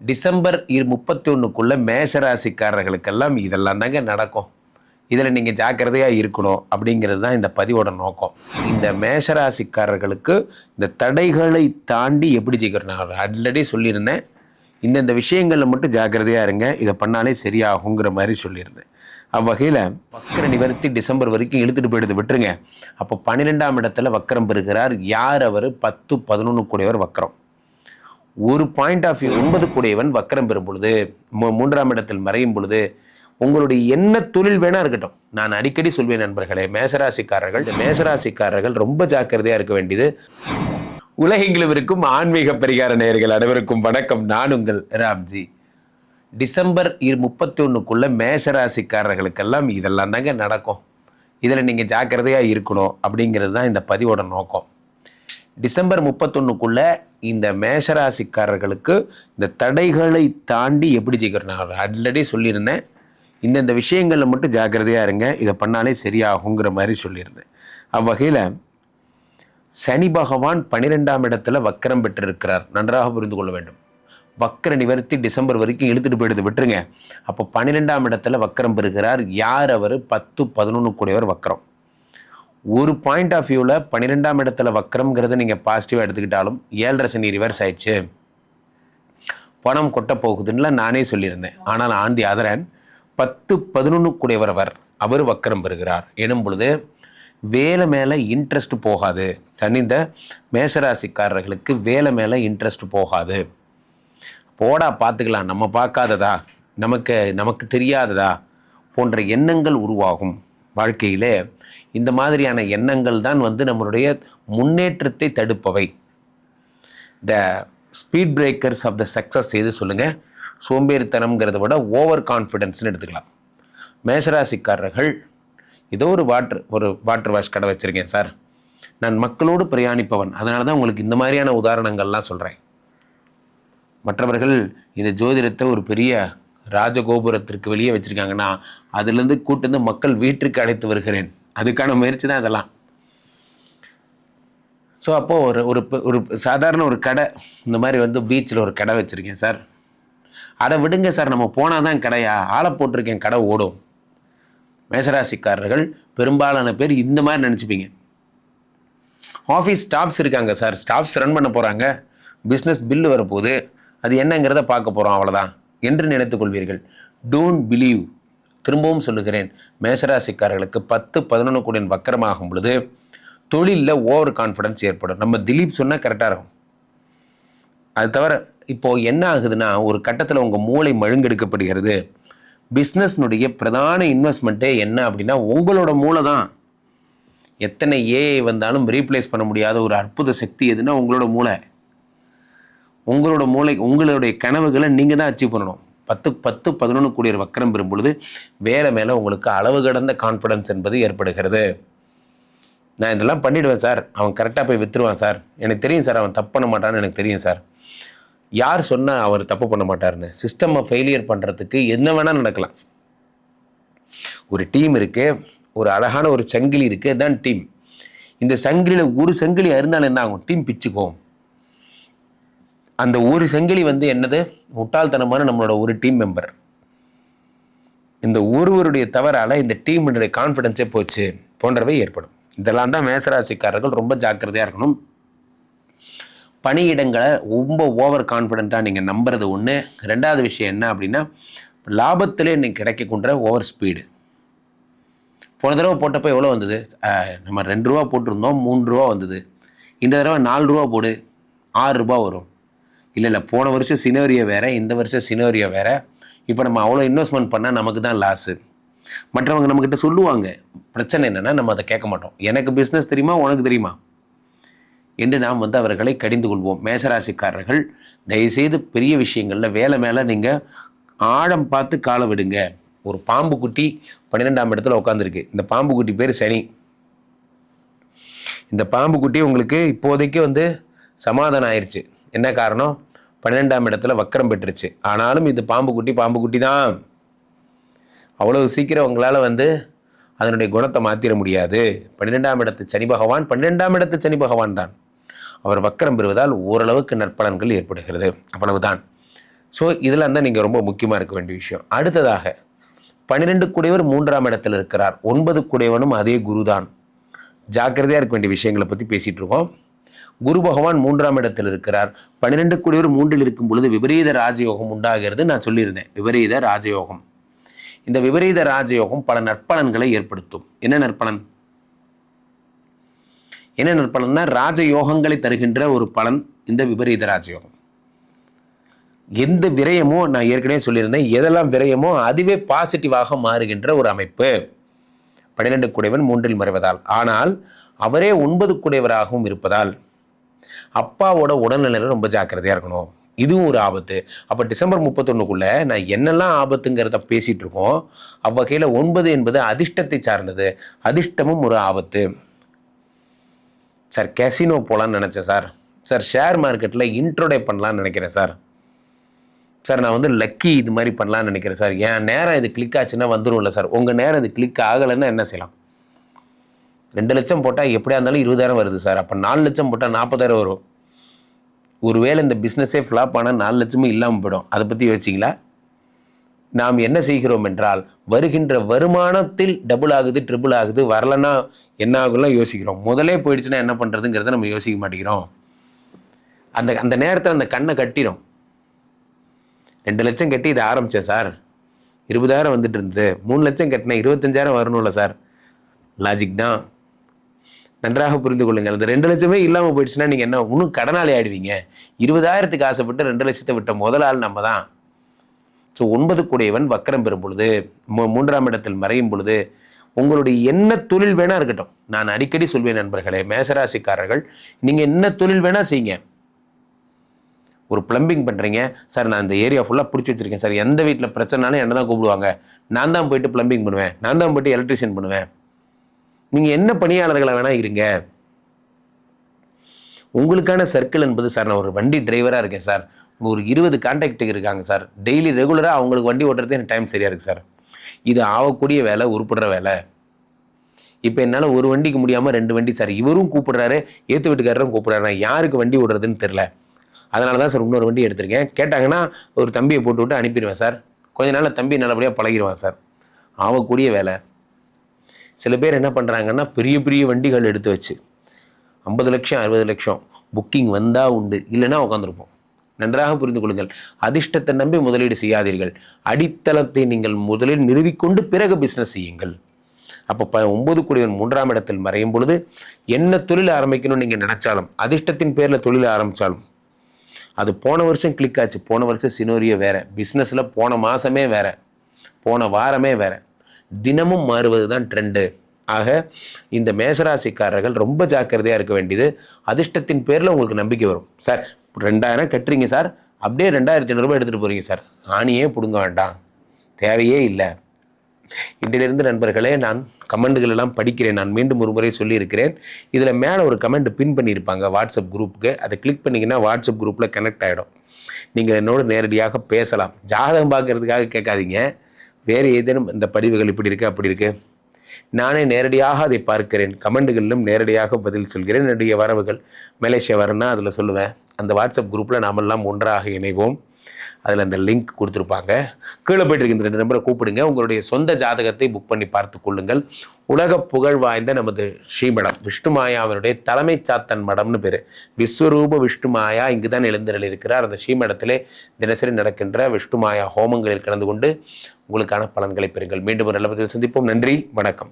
December இரு முப்பத்தி ஒன்றுக்குள்ள மேஷராசிக்காரர்களுக்கெல்லாம் இதெல்லாம் தாங்க நடக்கும். இதில் நீங்கள் ஜாக்கிரதையாக இருக்கணும் அப்படிங்கிறது தான் இந்த பதிவோட நோக்கம். இந்த மேஷராசிக்காரர்களுக்கு இந்த தடைகளை தாண்டி எப்படி ஜெயிக்கிறோம் நான் ஆல்ரெடி சொல்லியிருந்தேன். இந்தந்த விஷயங்களில் மட்டும் ஜாக்கிரதையாக இருங்க. இதை பண்ணாலே சரியாகுங்கிற மாதிரி சொல்லியிருந்தேன். அவ்வகையில் வக்கர நிவர்த்தி டிசம்பர் வரைக்கும் இழுத்துட்டு போயிடுது விட்டுருங்க. அப்போ பன்னிரெண்டாம் இடத்துல வக்கரம் பெறுகிறார். யார் அவர்? பத்து பதினொன்று கூடியவர் வக்கரம். ஒரு பாயிண்ட் ஆஃப் வியூ ஒன்பது கூடியவன் வக்கரம் பெறும் பொழுது மூன்றாம் இடத்தில் மறையும் பொழுது உங்களுடைய என்ன தொழில் வேணா இருக்கட்டும். நான் அடிக்கடி சொல்வேன் நண்பர்களே மேசராசிக்காரர்கள் மேசராசிக்காரர்கள் ரொம்ப ஜாக்கிரதையா இருக்க வேண்டியது. உலகெங்கிலும் இருக்கும் ஆன்மீக பரிகார நேயர்கள் அனைவருக்கும் வணக்கம். நான் உங்கள் ராம்ஜி. டிசம்பர் இரு முப்பத்தி ஒன்றுக்குள்ள மேசராசிக்காரர்களுக்கெல்லாம் இதெல்லாம் தாங்க நடக்கும். இதில் நீங்கள் ஜாக்கிரதையாக இருக்கணும் அப்படிங்கிறது தான் இந்த பதிவோட நோக்கம். டிசம்பர் முப்பத்தொன்னுக்குள்ள இந்த மேஷராசிக்காரர்களுக்கு இந்த தடைகளை தாண்டி எப்படி ஜெயிக்கிறோம் நான் ஆல்ரெடி சொல்லியிருந்தேன். இந்தந்த விஷயங்களில் மட்டும் ஜாக்கிரதையாக இருங்க. இதை பண்ணாலே சரியாகுங்கிற மாதிரி சொல்லியிருந்தேன். அவ்வகையில் சனி பகவான் பன்னிரெண்டாம் இடத்துல வக்கரம் பெற்றிருக்கிறார். நன்றாக புரிந்து கொள்ள வேண்டும். வக்கர நிவர்த்தி டிசம்பர் வரைக்கும் இழுத்துட்டு போயிடுது. விட்டுருங்க. அப்போ பன்னிரெண்டாம் இடத்துல வக்கரம் பெறுகிறார். யார் அவர்? பத்து பதினொன்று கூடியவர் வக்கரம். ஒரு பாயிண்ட் ஆஃப் வியூவில் பன்னிரெண்டாம் இடத்துல வக்கரம்ங்கிறத நீங்கள் பாசிட்டிவாக எடுத்துக்கிட்டாலும் ஏழரை சனி ரிவர்ஸ் ஆயிடுச்சு. பணம் கொட்ட போகுதுன்னுலாம் நானே சொல்லியிருந்தேன். ஆனால் ஆந்தி அதரன் பத்து பதினொன்று கூடியவர் அவர் வக்கரம் பெறுகிறார். எனும் பொழுது வேலை மேலே இன்ட்ரெஸ்ட் போகாது. சனிந்த மேசராசிக்காரர்களுக்கு மேஷராசிக்காரர்களுக்கு வேலை மேலே இன்ட்ரெஸ்ட் போகாது. போடா பார்த்துக்கலாம். நம்ம பார்க்காததா? நமக்கு நமக்கு தெரியாததா? போன்ற எண்ணங்கள் உருவாகும். வாழ்க்கையிலே இந்த மாதிரியான எண்ணங்கள் தான் வந்து நம்மளுடைய முன்னேற்றத்தை தடுப்பவை. The speed breakers of the success எது சொல்லுங்கள் சோம்பேறித்தனம்ங்கிறத விட ஓவர் கான்ஃபிடென்ஸ்னு எடுத்துக்கலாம். மேஷராசிக்காரர்கள் ஏதோ ஒரு வாட்ரு ஒரு வாட்டர் வாஷ் கடை வச்சுருக்கேன் சார். நான் மக்களோடு பிரயாணிப்பவன். அதனால தான் உங்களுக்கு இந்த மாதிரியான உதாரணங்கள்லாம் சொல்கிறேன் மற்றவர்கள் இந்த ஜோதிடத்தை ஒரு பெரிய ராஜகோபுரத்திற்கு வெளியே வச்சுருக்காங்கன்னா அதுலேருந்து கூட்டு வந்து மக்கள் வீட்டிற்கு அழைத்து வருகிறேன். அதுக்கான முயற்சி தான் அதெல்லாம். ஸோ அப்போது ஒரு ஒரு ஒரு சாதாரண ஒரு கடை இந்த மாதிரி வந்து பீச்சில் ஒரு கடை வச்சுருக்கேன் சார். அதை விடுங்க சார். நம்ம போனால் தான் கடையா? ஆளை போட்டிருக்கேன் கடை ஓடும். மேசராசிக்காரர்கள் பெரும்பாலான பேர் இந்த மாதிரி நினச்சிப்பீங்க. ஆஃபீஸ் ஸ்டாஃப்ஸ் இருக்காங்க சார். ஸ்டாஃப்ஸ் ரன் பண்ண போகிறாங்க பிஸ்னஸ் பில்லு வரப்போகுது. அது என்னங்கிறத பார்க்க போகிறோம் அவ்வளோதான் என்று நினைத்துக் கொள்வீர்கள். டோன்ட் பிலீவ் திரும்பவும் சொல்லுகிறேன். மேசராசிக்காரர்களுக்கு பத்து பதினொன்று கூடிய வக்கரமாகும் பொழுது தொழிலில் ஓவர் கான்ஃபிடன்ஸ் ஏற்படும். நம்ம திலீப் சொன்னால் கரெக்டாக இருக்கும். அது தவிர இப்போது என்ன ஆகுதுன்னா ஒரு கட்டத்தில் உங்கள் மூளை மழுங்கெடுக்கப்படுகிறது. பிஸ்னஸ்னுடைய பிரதான இன்வெஸ்ட்மெண்ட்டே என்ன அப்படின்னா உங்களோட மூளை தான். எத்தனை ஏஐ வந்தாலும் ரீப்ளேஸ் பண்ண முடியாத ஒரு அற்புத சக்தி எதுனா உங்களோட மூளை. உங்களோட மூளை உங்களுடைய கனவுகளை நீங்கள் தான் அச்சீவ் பண்ணணும். பத்து பத்து பதினொன்று கூடிய வக்கரம் பெறும் பொழுது வேலை மேலே உங்களுக்கு அளவு கடந்த கான்ஃபிடன்ஸ் என்பது ஏற்படுகிறது. நான் இதெல்லாம் பண்ணிவிடுவேன் சார். அவன் கரெக்டாக போய் விற்றுருவான் சார். எனக்கு தெரியும் சார் அவன் தப்பு பண்ண மாட்டான்னு எனக்கு தெரியும் சார். யார் சொன்னால் அவர் தப்பு பண்ண மாட்டாருன்னு? சிஸ்டமை ஃபெயிலியர் பண்ணுறதுக்கு என்ன வேணால் நடக்கலாம். ஒரு டீம் இருக்குது ஒரு அழகான ஒரு சங்கிலி இருக்குது தான் டீம் இந்த சங்கிலியில் ஒரு சங்கிலி அருந்தாலும் என்ன ஆகும்? டீம் பிச்சுக்கும். அந்த ஒரு சங்கிலி வந்து என்னது? முட்டாள்தனமான நம்மளோட ஒரு டீம் மெம்பர் இந்த ஒருவருடைய தவறால இந்த டீமுடைய கான்ஃபிடென்ஸே போச்சு போன்றவை ஏற்படும். இதெல்லாம் தான் மேசராசிக்காரர்கள் ரொம்ப ஜாக்கிரதையாக இருக்கணும். பணியிடங்களை ரொம்ப ஓவர் கான்ஃபிடென்ட்டாக நீங்கள் நம்புறது ஒன்று ரெண்டாவது விஷயம் என்ன அப்படின்னா லாபத்திலே இன்னைக்கு கிடைக்கக்கூடிய ஓவர் ஸ்பீடு போன தடவை போட்டப்போ எவ்வளோ வந்தது? நம்ம ரெண்டு ரூபா போட்டிருந்தோம் மூணு ரூபா வந்தது. இந்த தடவை நாலு ரூபா போடு ஆறு ரூபா வரும். இல்லை இல்லை போன வருஷம் சினோரியோ வேறு இந்த வருஷம் சினோரியோ வேறு. இப்போ நம்ம அவ்வளோ இன்வெஸ்ட்மெண்ட் பண்ணால் நமக்கு தான் லாஸு மற்றவங்க நம்மக்கிட்ட சொல்லுவாங்க பிரச்சனை என்னென்னா நம்ம அதை கேட்க மாட்டோம். எனக்கு பிஸ்னஸ் தெரியுமா உனக்கு தெரியுமா? என்று நாம் வந்து அவர்களை கடிந்து கொள்வோம். மேசராசிக்காரர்கள் தயவுசெய்து பெரிய விஷயங்களில் வேலை மேலே நீங்கள் ஆழம் பார்த்து காலை விடுங்க. ஒரு பாம்பு குட்டி பன்னிரெண்டாம் இடத்துல உட்காந்துருக்கு இந்த பாம்பு குட்டி பேர் சனி. இந்த பாம்பு குட்டி உங்களுக்கு இப்போதைக்கு வந்து சமாதானம் ஆயிடுச்சு என்ன காரணம்? பன்னிரெண்டாம் இடத்துல வக்கரம் பெற்றுச்சு ஆனாலும் இது பாம்பு குட்டி பாம்பு குட்டி தான். அவ்வளவு சீக்கிரம் உங்களால் வந்து அதனுடைய குணத்தை மாற்றிட முடியாது. பன்னிரெண்டாம் இடத்து சனி பகவான் பன்னிரெண்டாம் இடத்து சனி பகவான் தான். அவர் வக்கரம் பெறுவதால் ஓரளவுக்கு நற்பலன்கள் ஏற்படுகிறது. அவ்வளவுதான். ஸோ இதெல்லாம் தான் நீங்கள் ரொம்ப முக்கியமாக இருக்க வேண்டிய விஷயம். அடுத்ததாக பன்னிரெண்டு குடையவர் மூன்றாம் இடத்தில் இருக்கிறார். ஒன்பது குடையவனும் அதே குருதான். ஜாக்கிரதையாக இருக்க வேண்டிய விஷயங்களை பற்றி பேசிகிட்டு இருக்கோம். குரு பகவான் மூன்றாம் இடத்தில் இருக்கிறார். பன்னிரெண்டு குடையவர் மூன்றில் இருக்கும் பொழுது விபரீத ராஜயோகம் உண்டாகிறது நான் சொல்லியிருந்தேன். விபரீத ராஜயோகம். இந்த விபரீத ராஜயோகம் பல நற்பலன்களை ஏற்படுத்தும். என்ன நற்பலன்? என்ன நற்பலன்னா ராஜயோகங்களை தருகின்ற ஒரு பலன் இந்த விபரீத ராஜயோகம். எந்த விரயமோ நான் ஏற்கனவே சொல்லியிருந்தேன். எதெல்லாம் விரயமோ அதுவே பாசிட்டிவாக மாறுகின்ற ஒரு அமைப்பு. பன்னிரெண்டு குடைவன் மூன்றில் மறைவதால். ஆனால் அவரே ஒன்பது குடைவராகவும் இருப்பதால் அப்பாவோட உடல்நிலையில் ரொம்ப ஜாக்கிரதையாக இருக்கணும். இதுவும் ஒரு ஆபத்து. அப்போ டிசம்பர் முப்பத்தொன்னுக்குள்ளே நான் என்னெல்லாம் ஆபத்துங்கிறத பேசிகிட்டு இருக்கோம் அவ்வகையில் ஒன்பது என்பது அதிர்ஷ்டத்தை சார்ந்தது. அதிர்ஷ்டமும் ஒரு ஆபத்து. சார் கேசினோ போகலான்னு நினச்சேன் சார். சார் ஷேர் மார்க்கெட்டில் இன்ட்ரோடே பண்ணலான்னு நினைக்கிறேன் சார். சார் நான் வந்து லக்கி இது மாதிரி பண்ணலான்னு நினைக்கிறேன் சார். என் நேரம் இது கிளிக் ஆச்சுன்னா வந்துடும்ல சார். உங்கள் நேரம் இது கிளிக் ஆகலைன்னா என்ன செய்யலாம்? ரெண்டு லட்சம் போட்டால் எப்படியா இருந்தாலும் இருபதாயிரம் வருது சார். அப்போ நாலு லட்சம் போட்டால் நாற்பதாயிரம் வரும். ஒருவேளை இந்த பிஸ்னஸே ஃப்ளாப் ஆனால் நாலு லட்சமும் இல்லாமல் போயிடும். அதை பற்றி யோசிச்சிங்களா? நாம் என்ன செய்கிறோம் என்றால் வருகின்ற வருமானத்தில் டபுள் ஆகுது ட்ரிபிள் ஆகுது வரலன்னா என்ன ஆகும்லாம் யோசிக்கிறோம். முதலே போயிடுச்சுன்னா என்ன பண்ணுறதுங்கிறத நம்ம யோசிக்க மாட்டேங்கிறோம். அந்த அந்த நேரத்தில் அந்த கண்ணை கட்டிடும் ரெண்டு லட்சம் கட்டி இதை ஆரம்பித்தேன் சார். இருபதாயிரம் வந்துட்டு இருந்தது. மூணு லட்சம் கட்டினேன் இருபத்தஞ்சாயிரம் வரணும்ல சார். லாஜிக் தான். நன்றாக புரிந்து கொள்ளுங்கள். அந்த ரெண்டு லட்சமே இல்லாமல் போயிடுச்சுன்னா நீங்கள் என்ன இன்னும் கடனாளி ஆயிடுவீங்க. இருபதாயிரத்துக்கு ஆசைப்பட்டு ரெண்டு லட்சத்தை விட்ட முதல் ஆள் நம்ம தான். ஸோ ஒன்பது கூடையவன் வக்கரம் பெறும் பொழுது மூன்றாம் இடத்தில் மறையும் பொழுது உங்களுடைய என்ன தொழில் வேணா இருக்கட்டும். நான் அடிக்கடி சொல்வேன் நண்பர்களே மேசராசிக்காரர்கள் நீங்கள் என்ன தொழில் வேணால் செய்யுங்க. ஒரு பிளம்பிங் பண்ணுறீங்க சார் நான் இந்த ஏரியா ஃபுல்லாக பிடிச்சி வச்சிருக்கேன். சார் எந்த வீட்டில் பிரச்சனைனாலும் என்ன தான் கூப்பிடுவாங்க. நான் தான் போயிட்டு பிளம்பிங் பண்ணுவேன். நான் தான் போயிட்டு எலக்ட்ரிஷியன் பண்ணுவேன். நீங்கள் என்ன பணியாளர்களை வேணால் இருங்க. உங்களுக்கான சர்க்கிள் என்பது சார் நான் ஒரு வண்டி டிரைவராக இருக்கேன் சார் ஒரு இருபது கான்டாக்டுக்கு இருக்காங்க சார் டெய்லி ரெகுலராக அவங்களுக்கு வண்டி ஓட்டுறது எனக்கு டைம் சரியாக இருக்குது சார் இது ஆகக்கூடிய வேலை உருப்படுற வேலை. இப்போ என்னால் ஒரு வண்டிக்கு முடியாமல் ரெண்டு வண்டி சார் இவரும் கூப்பிடுறாரு ஏற்று வீட்டுக்காரரும் கூப்பிடுறாரு. நான் யாருக்கு வண்டி ஓடுறதுன்னு தெரில அதனால தான் சார் இன்னொரு வண்டி எடுத்திருக்கேன். கேட்டாங்கன்னா ஒரு தம்பியை போட்டு விட்டு அனுப்பிடுவேன் சார் கொஞ்ச நாளில் தம்பி நல்லபடியாக பழகிடுவான் சார் ஆகக்கூடிய வேலை. சில பேர் என்ன பண்ணுறாங்கன்னா பெரிய பெரிய வண்டிகள் எடுத்து வச்சு ஐம்பது லட்சம் அறுபது லட்சம் புக்கிங் வந்தால் உண்டு. இல்லைன்னா உட்காந்துருப்போம் நன்றாக புரிந்து கொள்ளுங்கள். அதிர்ஷ்டத்தை நம்பி முதலீடு செய்யாதீர்கள். அடித்தளத்தை நீங்கள் முதலில் நிறுவிக்கொண்டு பிறகு பிஸ்னஸ் செய்யுங்கள். அப்போ ப ஒம்பது குடிவன் மூன்றாம் இடத்தில் மறையும் பொழுது என்ன தொழில் ஆரம்பிக்கணும்னு நீங்கள் நினச்சாலும் அதிர்ஷ்டத்தின் பேரில் தொழில் ஆரம்பித்தாலும் அது போன வருஷம் கிளிக் ஆச்சு. போன வருஷம் சினோரியோ வேறு. பிஸ்னஸில் போன மாதமே வேறு. போன வாரமே வேறு. தினமும் மாறுவது தான் ட்ரெண்டு ஆக இந்த மேசராசிக்காரர்கள் ரொம்ப ஜாக்கிரதையாக இருக்க வேண்டியது அதிர்ஷ்டத்தின் பேரில் உங்களுக்கு நம்பிக்கை வரும். சார் ரெண்டாயிரம் கட்டுறீங்க சார். அப்படியே ரெண்டாயிரத்தி ஐநூறுரூபா எடுத்துகிட்டு போகிறீங்க சார். ஆணியே பிடுங்க வேண்டாம். தேவையே இல்லை. இன்றிலிருந்து நண்பர்களே நான் கமெண்டுகள் எல்லாம் படிக்கிறேன். நான் மீண்டும் ஒரு முறை சொல்லியிருக்கிறேன். இதில் மேலே ஒரு கமெண்ட் பின் பண்ணியிருப்பாங்க வாட்ஸ்அப் குரூப்புக்கு. அதை கிளிக் பண்ணிங்கன்னா வாட்ஸ்அப் குரூப்பில் கனெக்ட் ஆகிடும் நீங்கள் என்னோடு நேரடியாக பேசலாம். ஜாதகம் பார்க்கறதுக்காக கேட்காதீங்க. வேறு ஏதேனும் இந்த பதிவுகள் இப்படி இருக்கு அப்படி இருக்கு? நானே நேரடியாக அதை பார்க்கிறேன். கமெண்டுகளிலும் நேரடியாக பதில் சொல்கிறேன். என்னுடைய வரவுகள் மலேசியா வரேன்னா அதில் சொல்லுவேன். அந்த வாட்ஸ்அப் குரூப்பில் நாமெல்லாம் ஒன்றாக இணைவோம். அதில் அந்த லிங்க் கொடுத்துருப்பாங்க. கீழே போயிட்டு இருக்க இந்த ரெண்டு நம்பரை கூப்பிடுங்க. உங்களுடைய சொந்த ஜாதகத்தை புக் பண்ணி பார்த்து கொள்ளுங்கள். உலக புகழ் வாய்ந்த நமது ஸ்ரீமடம் விஷ்ணுமாயாவினுடைய தலைமை சாத்தன் மடம்னு பேர். விஸ்வரூப விஷ்ணுமாயா இங்கு தான் எழுந்தருள் இருக்கிறார் அந்த ஸ்ரீமடத்திலே தினசரி நடக்கின்ற விஷ்ணுமாயா ஹோமங்களில் கலந்து கொண்டு உங்களுக்கான பலன்களை பெறுங்கள். மீண்டும் ஒரு நல்ல சந்திப்போம். நன்றி வணக்கம்.